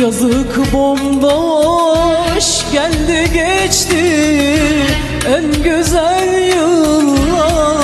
Yazık bomboş geldi geçti en güzel yıllar.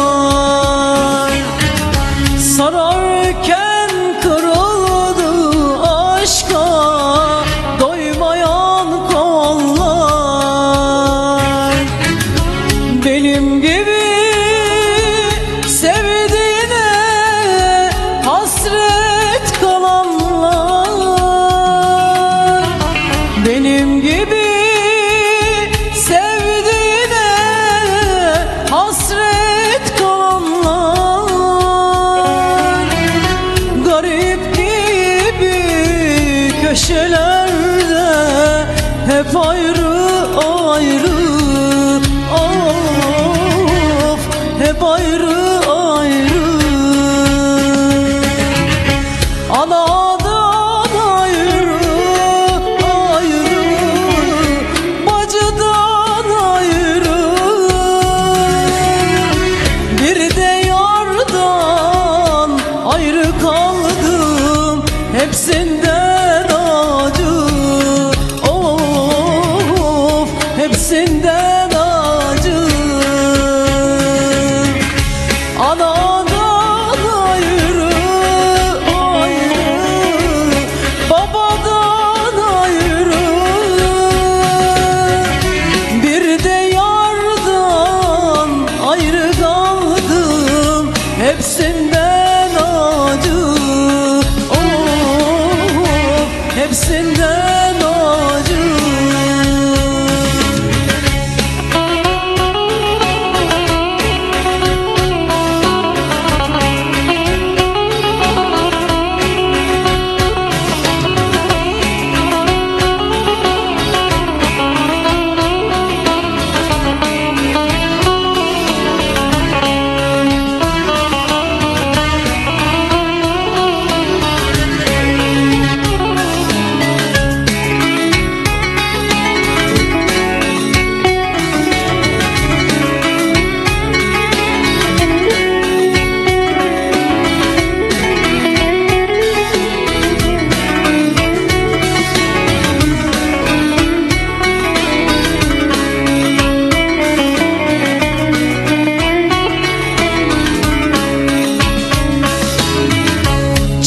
love.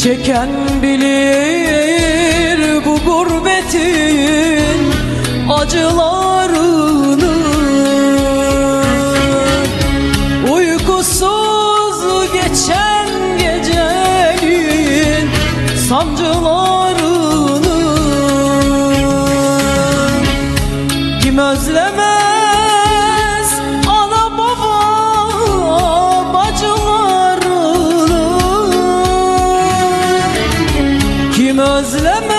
Çeken bilir bu gurbetin acılarını. Uykusuz geçen gecenin sancılarını gözleme.